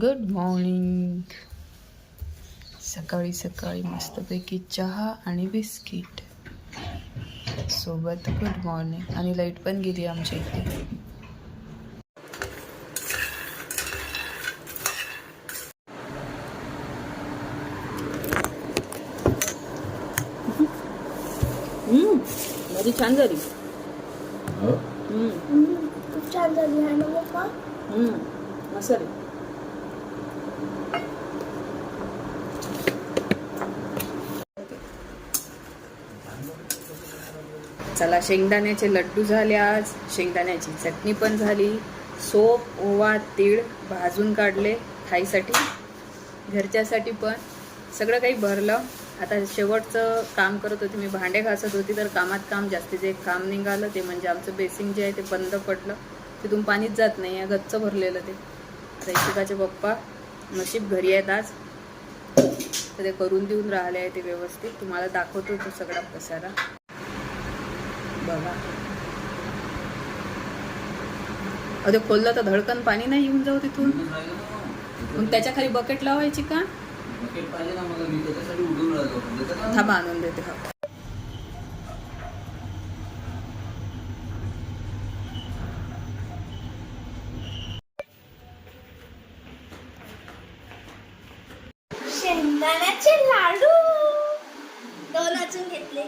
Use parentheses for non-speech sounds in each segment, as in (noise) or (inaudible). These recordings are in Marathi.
गुड मॉर्निंग सकाळी सकाळी मस्तपैकी चहा आणि बिस्किट. सोबत गुड मॉर्निंग आणि लाइट पण गेली आमच्या इथे. भाजी छान झाली. खूप छान झाली. आहे ना पप्पा चला शेंगदाण्याचे लड्डू झाले आज. शेंगदाण्याची चटणी पण झाली. सोप ओवा तीळ भाजून काढले खाईसाठी घरच्यासाठी पण. सगळं काही भरलं. आता शेवटचं काम करत होते मी. भांडे घासत होती तर कामात काम जास्ती. जे काम निघालं ते म्हणजे आमचं बेसिंग जे आहे ते बंद पडलं. तिथून पाणीच जात नाही. आहे गच्च भरलेलं ते. आता इशिकाचे पप्पा नशीब घरी आहेत आज. तर ते करून देऊन राहिले आहे ते व्यवस्थित. तुम्हाला दाखवतो तो सगळा पसारा. बघा. अरे खोललं तर धडकन पाणी नाही येऊन जाऊ तिथून. मग त्याच्याखाली बकेट लावायची का? पाहिजे ना मला मी त्याच्यासाठी उठून राहतो. देतात ना? थांबा आणून देते. हा. शेंगदाण्याचे लाडू. दोन अजून घेतले.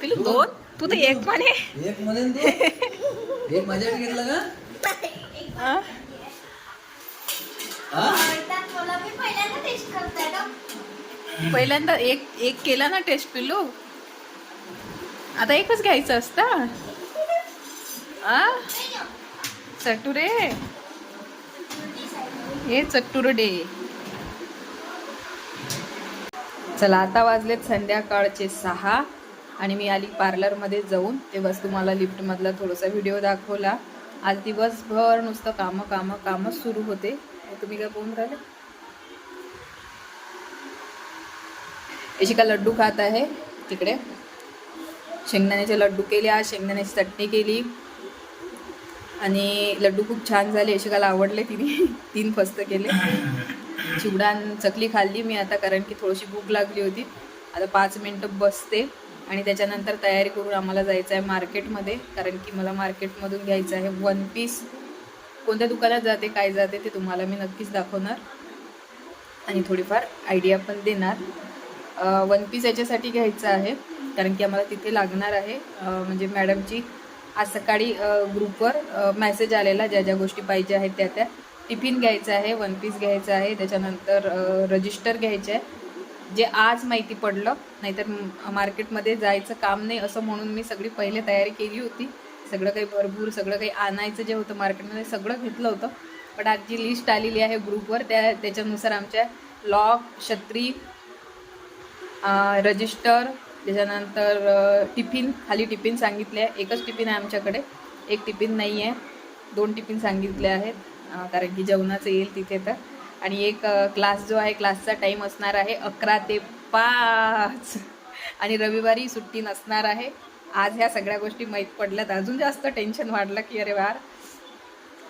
पिलू दोन? तू तर एक पण आहे एक तू एक माझ्याकडे घेतला का? हा? हा आवडतात मला मी पहिल्यांदा टेस्ट करताय ना पहिल्यांदा एक एक केला ना टेस्ट पिलू. आता एकच घ्यायचं असतं. आ? चटुरे. हे चटुरडे. चला आता वाजलेत संध्याकाळचे सहा आणि मी आली पार्लरमध्ये जाऊन. तेव्हाच तुम्हाला लिफ्टमधला थोडासा व्हिडिओ दाखवला. आज दिवसभर नुसतं कामं कामं कामच सुरू होते. तुम्ही काय बोलून राहिले? का लड्डू खात आहे तिकडे. शेंगदाण्याचे लड्डू केले आज शेंगदाण्याची चटणी केली. आणि लड्डू खूप छान झाले. यशिकाला आवडले तिने. तीन फस्त केले. चिवडा चकली खाल्ली मी आता कारण की थोडीशी भूक लागली होती. आता पाच मिनटं बसते आणि त्याच्यानंतर तयारी करून आम्हाला जायचं आहे मार्केटमध्ये कारण की मला मार्केटमधून घ्यायचं आहे वन पीस कोणत्या दुकानात जाते काय जाते ते तुम्हाला मी नक्कीच दाखवणार. आणि थोडीफार आयडिया पण देणार. वन पीस याच्यासाठी घ्यायचं आहे कारण की आम्हाला तिथे लागणार आहे. म्हणजे मॅडमची आज सकाळी ग्रुपवर मॅसेज आलेला ज्या ज्या गोष्टी पाहिजे आहेत त्या त्या. टिफिन घ्यायचं आहे वन पीस घ्यायचं आहे त्याच्यानंतर रजिस्टर घ्यायचं आहे. जे आज माहिती पडलं नाहीतर मार्केटमध्ये जायचं काम नाही असं म्हणून मी सगळी पहिले तयारी केली होती. सगळं काही भरपूर सगळं काही आणायचं जे होतं मार्केटमध्ये सगळं घेतलं होतं. पण आज जी लिस्ट आलेली आहे ग्रुपवर त्या त्याच्यानुसार आमच्या लॉक छत्री रजिस्टर त्याच्यानंतर टिफिन खाली टिफिन सांगितले आहे. एकच टिफिन आहे आमच्याकडे. एक टिफिन नाही आहे. दोन टिफिन सांगितले आहेत. कारण की जेवणाचं येईल तिथे तर. आणि एक क्लास जो आहे क्लासचा टाईम असणार आहे अकरा ते पाच. आणि रविवारी सुट्टी नसणार आहे. आज ह्या सगळ्या गोष्टी माहीत पडल्यात. अजून जास्त टेन्शन वाढलं की अरे वार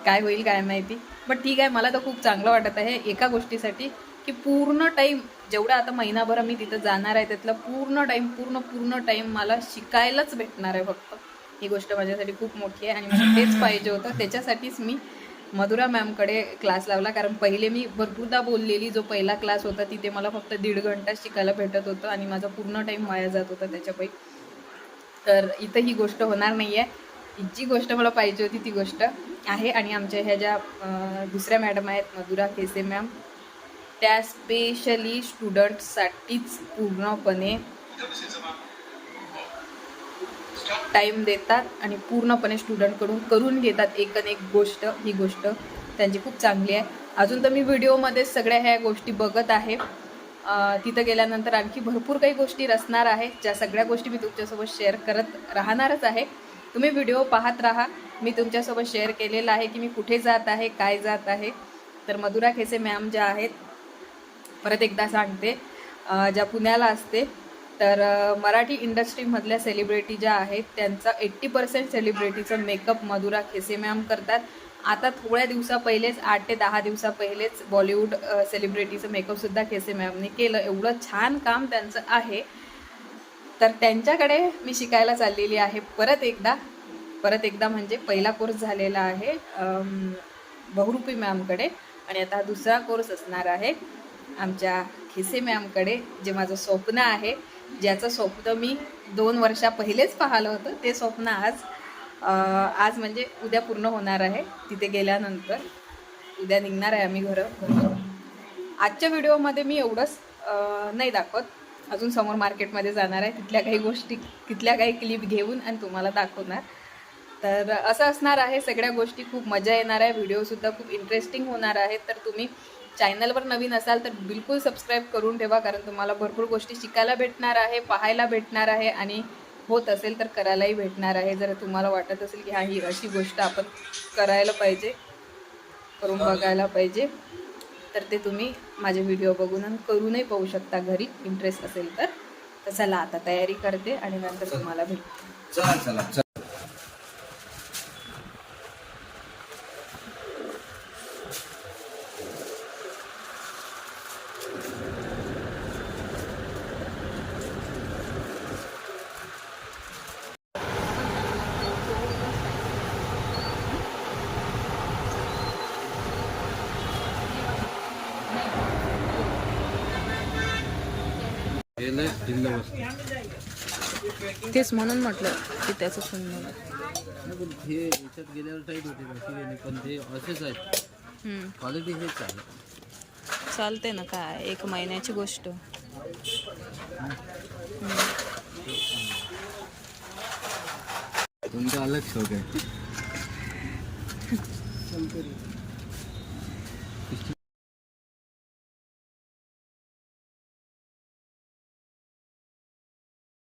काय होईल काय माहिती. बट ठीक आहे मला तर खूप चांगलं वाटत आहे एका गोष्टीसाठी की पूर्ण टाईम जेवढा आता महिनाभर मी तिथं जाणार आहे त्यातला पूर्ण टाईम पूर्ण पूर्ण टाईम मला शिकायलाच भेटणार आहे फक्त. ही गोष्ट माझ्यासाठी खूप मोठी आहे आणि मला तेच पाहिजे होतं. त्याच्यासाठीच मी मधुरा मॅमकडे क्लास लावला कारण पहिले मी भरपूरदा बोललेली जो पहिला क्लास होता तिथे मला फक्त दीड घंटा शिकायला भेटत होतं आणि माझा पूर्ण टाईम वाया जात होता त्याच्यापैकी. तर इथं ही गोष्ट होणार नाही आहे जी गोष्ट मला पाहिजे होती ती गोष्ट आहे आणि आमच्या ह्या ज्या दुसऱ्या मॅडम आहेत मधुरा केसे मॅम त्या स्पेशली स्टुडंटसाठीच पूर्णपणे टाईम देतात आणि पूर्णपणे स्टुडंटकडून करून घेतात एक एक गोष्ट ही गोष्ट त्यांची खूप चांगली आहे. अजून तर मी व्हिडिओमध्ये सगळ्या ह्या गोष्टी बघत आहे. तिथं गेल्यानंतर आणखी भरपूर काही गोष्टी रचणार आहे. ज्या सगळ्या गोष्टी मी तुमच्यासोबत शेअर करत राहणारच आहे. तुम्ही व्हिडिओ पाहत राहा. मी तुमच्यासोबत शेअर केलेला आहे की मी कुठे जात आहे काय जात आहे. तर मधुरा खेसे मॅम ज्या आहेत परत एकदा सांगते. ज्या पुण्याला असते तर मराठी इंडस्ट्रीमधल्या सेलिब्रिटी ज्या आहेत त्यांचा एट्टी पर्सेंट सेलिब्रिटीचं मेकअप मधुरा खेसे मॅम करतात. आता थोड्या दिवसा पहिलेच आठ ते दहा दिवसा पहिलेच बॉलिवूड सेलिब्रिटीचं मेकअपसुद्धा खेसे मॅमने केलं. एवढं छान काम त्यांचं आहे. तर त्यांच्याकडे मी शिकायला चाललेली आहे परत एकदा. परत एकदा म्हणजे पहिला कोर्स झालेला आहे बहुरूपी मॅमकडे. आणि आता दुसरा कोर्स असणार आहे आमच्या खिसे मॅमकडे जे माझं स्वप्न आहे. ज्याचं स्वप्न मी दोन वर्षा पहिलेच पाहिलं होतं ते स्वप्न आज आज म्हणजे उद्या पूर्ण होणार आहे तिथे गेल्यानंतर. उद्या निघणार आहे आम्ही घरं. आजच्या व्हिडिओमध्ये मी एवढंच नाही दाखवत. अजून समोर मार्केटमध्ये जाणार आहे तिथल्या काही गोष्टी तिथल्या काही क्लिप घेऊन आणि तुम्हाला दाखवणार. तर असं असणार आहे सगळ्या गोष्टी खूप मजा येणार आहे व्हिडिओसुद्धा खूप इंटरेस्टिंग होणार आहेत तर तुम्ही चॅनलवर नवीन असाल तर बिलकुल सबस्क्राईब करून ठेवा कारण तुम्हाला भरपूर गोष्टी शिकायला भेटणार आहे पाहायला भेटणार आहे आणि होत असेल तर करायलाही भेटणार आहे. जर तुम्हाला वाटत असेल की हा ही अशी गोष्ट आपण करायला पाहिजे करून बघायला पाहिजे तर ते तुम्ही माझे व्हिडिओ बघून करूनही पाहू शकता घरी. इंटरेस्ट असेल तर तर चला आता तयारी करते आणि नंतर तुम्हाला भेटते. चला चला तेच म्हणून म्हटलं की त्याचं सुंदर पण हे याच्यात गेल्यावर टाईट होते बाकी पण ते असेच आहेत. क्वालिटी हेच आहे चालते ना काय एक महिन्याची गोष्ट. तुमचा अलग शौक आहे. (laughs)